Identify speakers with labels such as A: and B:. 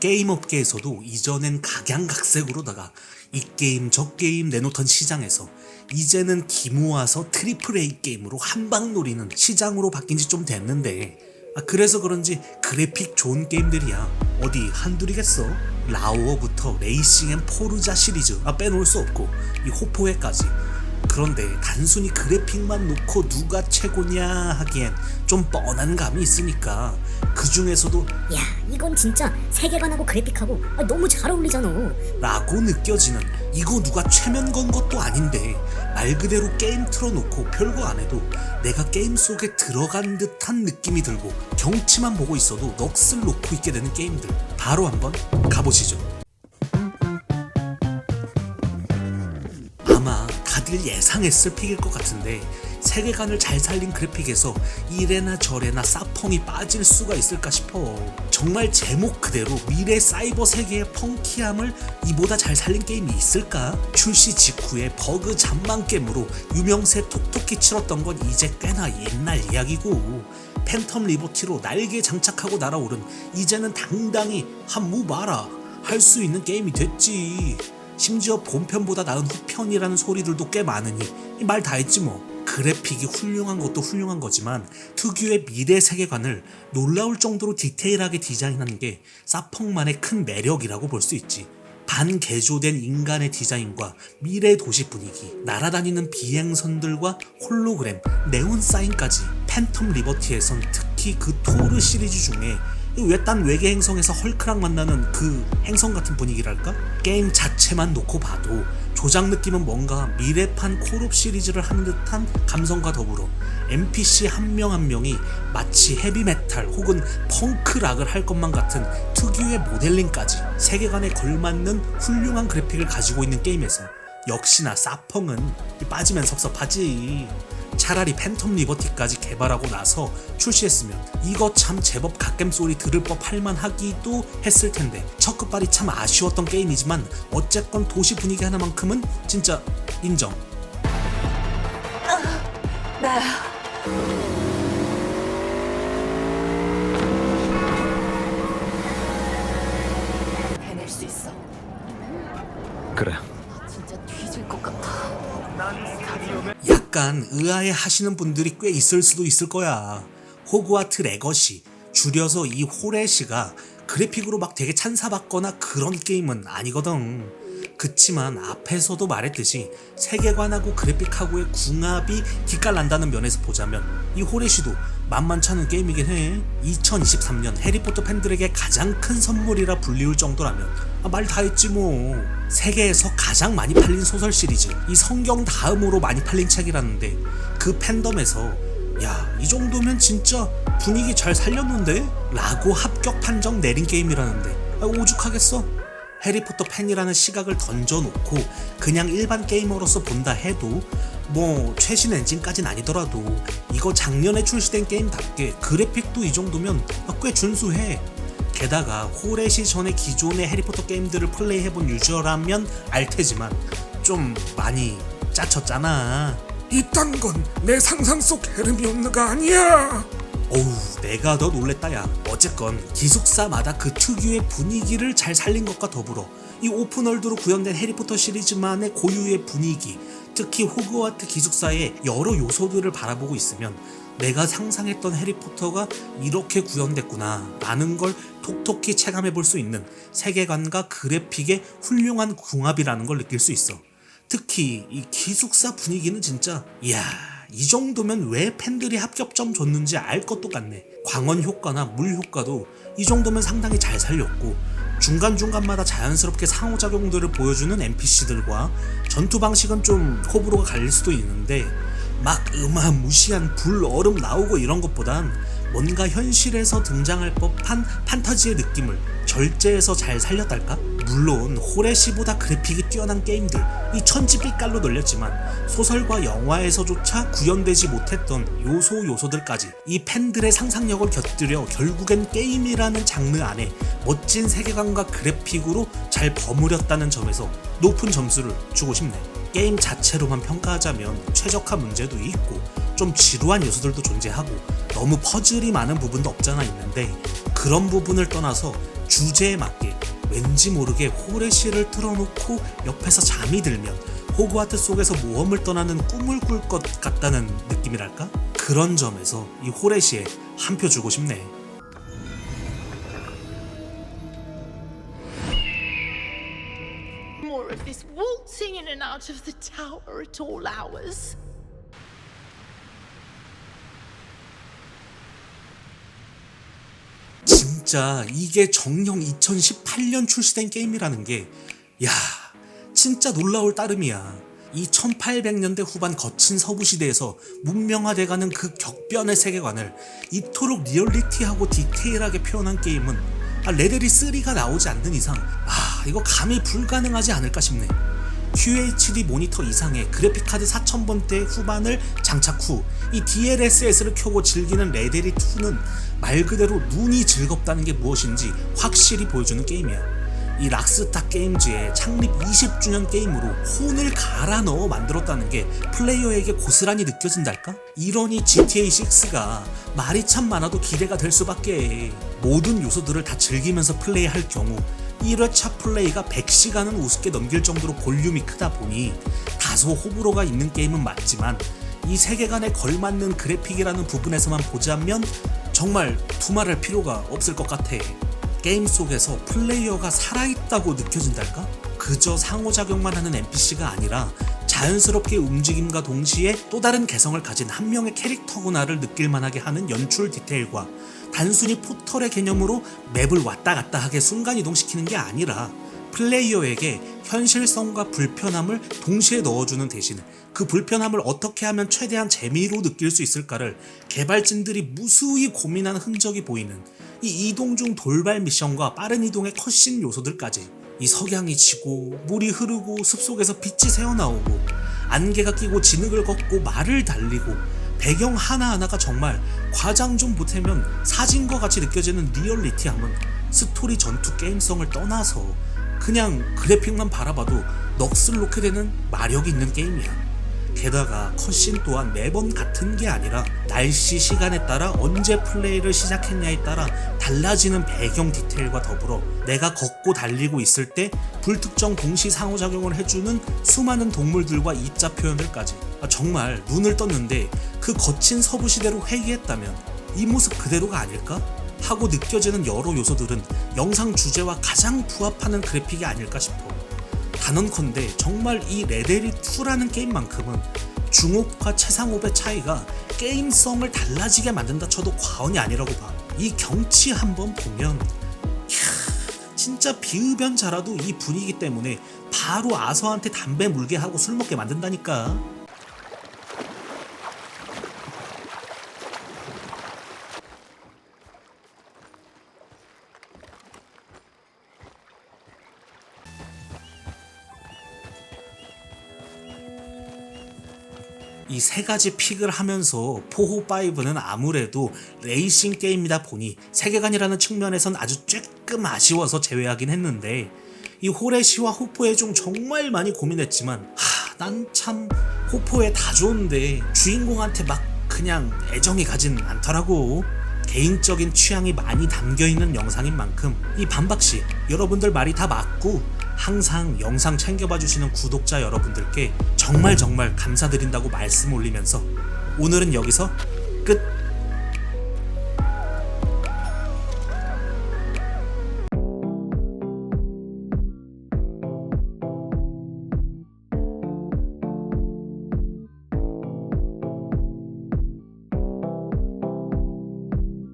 A: 게임 업계에서도 이전엔 각양각색으로다가 이 게임 저 게임 내놓던 시장에서 이제는 기모아서 트리플 A 게임으로 한방 노리는 시장으로 바뀐 지 좀 됐는데 아, 그래서 그런지 그래픽 좋은 게임들이야. 어디 한둘이겠어? 라오어부터 레이싱 앤 포르자 시리즈. 아, 빼놓을 수 없고 이 호포에까지 그런데 단순히 그래픽만 놓고 누가 최고냐 하기엔 좀 뻔한 감이 있으니까 그 중에서도
B: 야 이건 진짜 세계관하고 그래픽하고 아, 너무 잘 어울리잖아.
A: 라고 느껴지는 이거 누가 최면 건 것도 아닌데 말 그대로 게임 틀어놓고 별거 안 해도 내가 게임 속에 들어간 듯한 느낌이 들고 경치만 보고 있어도 넋을 놓고 있게 되는 게임들. 바로 한번 가보시죠 다들 예상했을 픽일 것 같은데 세계관을 잘 살린 그래픽에서 이래나 저래나 사펑이 빠질 수가 있을까 싶어 정말 제목 그대로 미래 사이버 세계의 펑키함을 이보다 잘 살린 게임이 있을까? 출시 직후에 버그 잠만 겜으로 유명세 톡톡히 치렀던 건 이제 꽤나 옛날 이야기고 팬텀 리버티로 날개 장착하고 날아오른 이제는 당당히 한무 봐라 할 수 있는 게임이 됐지 심지어 본편보다 나은 후편이라는 소리들도 꽤 많으니 말 다 했지 뭐. 그래픽이 훌륭한 것도 훌륭한 거지만 특유의 미래 세계관을 놀라울 정도로 디테일하게 디자인하는 게 사펑만의 큰 매력이라고 볼 수 있지. 반개조된 인간의 디자인과 미래 도시 분위기, 날아다니는 비행선들과 홀로그램, 네온 사인까지 팬텀 리버티에선 특히 그 토르 시리즈 중에 외딴 외계 행성에서 헐크랑 만나는 그 행성 같은 분위기랄까? 게임 자체만 놓고 봐도 조작 느낌은 뭔가 미래판 콜옵 시리즈를 하는 듯한 감성과 더불어 NPC 한명한 명이 마치 헤비메탈 혹은 펑크락을 할 것만 같은 특유의 모델링까지 세계관에 걸맞는 훌륭한 그래픽을 가지고 있는 게임에서 역시나 사펑은 빠지면 섭섭하지. 차라리 팬텀 리버티까지 개발하고 나서 출시했으면 이거 참 제법 갓겜 소리 들을 법 할 만하기도 했을 텐데 첫 끝발이 참 아쉬웠던 게임이지만 어쨌건 도시 분위기 하나만큼은 진짜 인정.
C: 나야. 해낼 수 있어.
D: 그래.
C: 진짜 뒤질 것 같아.
A: 약간 의아해 하시는 분들이 꽤 있을 수도 있을 거야. 호그와트 레거시, 줄여서 이 호레시가 그래픽으로 막 되게 찬사받거나 그런 게임은 아니거든. 그치만 앞에서도 말했듯이 세계관하고 그래픽하고의 궁합이 기깔난다는 면에서 보자면 이 호레시도 만만치 않은 게임이긴 해. 2023년 해리포터 팬들에게 가장 큰 선물이라 불리울 정도라면 아, 말다 했지 뭐. 세계에서 가장 많이 팔린 소설 시리즈, 이 성경 다음으로 많이 팔린 책이라는데 그 팬덤에서 야, 이 정도면 진짜 분위기 잘 살렸는데? 라고 합격 판정 내린 게임이라는데 아, 오죽하겠어? 해리포터 팬이라는 시각을 던져놓고 그냥 일반 게이머로서 본다 해도 뭐 최신 엔진까진 아니더라도 이거 작년에 출시된 게임답게 그래픽도 이 정도면 꽤 준수해 게다가 호레시 전에 기존의 해리포터 게임들을 플레이해본 유저라면 알 테지만 좀 많이 짜쳤잖아
E: 이딴 건 내 상상 속 헤르미온느가 아니야.
A: 어우 내가 더 놀랬다 야 어쨌건 기숙사마다 그 특유의 분위기를 잘 살린 것과 더불어 이 오픈월드로 구현된 해리포터 시리즈만의 고유의 분위기 특히 호그와트 기숙사의 여러 요소들을 바라보고 있으면 내가 상상했던 해리포터가 이렇게 구현됐구나 라는 걸 톡톡히 체감해 볼 수 있는 세계관과 그래픽의 훌륭한 궁합이라는 걸 느낄 수 있어. 특히 이 기숙사 분위기는 진짜 이야 이 정도면 왜 팬들이 합격점 줬는지 알 것도 같네. 광원 효과나 물 효과도 이 정도면 상당히 잘 살렸고 중간중간마다 자연스럽게 상호작용들을 보여주는 NPC들과 전투 방식은 좀 호불호가 갈릴 수도 있는데 막 어마무시한 불 얼음 나오고 이런 것보단 뭔가 현실에서 등장할 법한 판타지의 느낌을 절제해서 잘 살렸달까? 물론 호레시보다 그래픽이 뛰어난 게임들 이 천지빛깔로 놀렸지만 소설과 영화에서조차 구현되지 못했던 요소 요소들까지 이 팬들의 상상력을 곁들여 결국엔 게임이라는 장르 안에 멋진 세계관과 그래픽으로 잘 버무렸다는 점에서 높은 점수를 주고 싶네. 게임 자체로만 평가하자면 최적화 문제도 있고 좀 지루한 요소들도 존재하고 너무 퍼즐이 많은 부분도 없잖아 있는데 그런 부분을 떠나서 주제에 맞게 왠지 모르게 호레시를 틀어놓고 옆에서 잠이 들면 호그와트 속에서 모험을 떠나는 꿈을 꿀 것 같다는 느낌이랄까? 그런 점에서 이 호레시에 한 표 주고 싶네.
F: This waltzing in and out of the tower at all hours.
A: 진짜 이게 정령 2018년 출시된 게임이라는 게, 야, 진짜 놀라울 따름이야. 이 1800년대 후반 거친 서부 시대에서 문명화돼가는 그 격변의 세계관을 이토록 리얼리티하고 디테일하게 표현한 게임은 아, 레데리 3가 나오지 않는 이상 아 이거 감히 불가능하지 않을까 싶네. QHD 모니터 이상의 그래픽카드 4000번대 후반을 장착 후 이 DLSS를 켜고 즐기는 레데리 2는 말 그대로 눈이 즐겁다는 게 무엇인지 확실히 보여주는 게임이야. 이 락스타 게임즈의 창립 20주년 게임으로 혼을 갈아 넣어 만들었다는 게 플레이어에게 고스란히 느껴진달까? 이러니 GTA6가 말이 참 많아도 기대가 될 수밖에 모든 요소들을 다 즐기면서 플레이할 경우 1회차 플레이가 100시간은 우습게 넘길 정도로 볼륨이 크다 보니 다소 호불호가 있는 게임은 맞지만 이 세계관에 걸맞는 그래픽이라는 부분에서만 보자면 정말 두말할 필요가 없을 것 같아. 게임 속에서 플레이어가 살아있다고 느껴진달까? 그저 상호작용만 하는 NPC가 아니라 자연스럽게 움직임과 동시에 또 다른 개성을 가진 한 명의 캐릭터구나를 느낄 만하게 하는 연출 디테일과 단순히 포털의 개념으로 맵을 왔다 갔다 하게 순간이동시키는 게 아니라 플레이어에게 현실성과 불편함을 동시에 넣어주는 대신 그 불편함을 어떻게 하면 최대한 재미로 느낄 수 있을까를 개발진들이 무수히 고민한 흔적이 보이는 이 이동 중 돌발 미션과 빠른 이동의 컷신 요소들까지 이 석양이 지고 물이 흐르고 숲속에서 빛이 새어나오고 안개가 끼고 진흙을 걷고 말을 달리고 배경 하나하나가 정말 과장 좀 보태면 사진과 같이 느껴지는 리얼리티함은 스토리 전투 게임성을 떠나서 그냥 그래픽만 바라봐도 넋을 놓게 되는 마력이 있는 게임이야. 게다가 컷신 또한 매번 같은 게 아니라 날씨 시간에 따라 언제 플레이를 시작했냐에 따라 달라지는 배경 디테일과 더불어 내가 걷고 달리고 있을 때 불특정 동시 상호작용을 해주는 수많은 동물들과 입자 표현들까지 아, 정말 눈을 떴는데 그 거친 서부 시대로 회귀했다면 이 모습 그대로가 아닐까? 하고 느껴지는 여러 요소들은 영상 주제와 가장 부합하는 그래픽이 아닐까 싶어. 단언컨대 정말 이 레데리 2라는 게임만큼은 중옥과 최상업의 차이가 게임성을 달라지게 만든다 쳐도 과언이 아니라고 봐. 이 경치 한번 보면 이야, 진짜 비흡연자라도 이 분위기 때문에 바로 아서한테 담배 물게 하고 술 먹게 만든다니까. 이 세 가지 픽을 하면서 포호 5는 아무래도 레이싱 게임이다 보니 세계관이라는 측면에선 아주 쬐끔 아쉬워서 제외하긴 했는데 이 호레시와 호포에 중 정말 많이 고민했지만 하, 난 참 호포에 다 좋은데 주인공한테 막 그냥 애정이 가진 않더라고. 개인적인 취향이 많이 담겨 있는 영상인 만큼 이 반박시 여러분들 말이 다 맞고 항상 영상 챙겨봐 주시는 구독자 여러분들께 정말 정말 감사드린다고 말씀 올리면서 오늘은 여기서 끝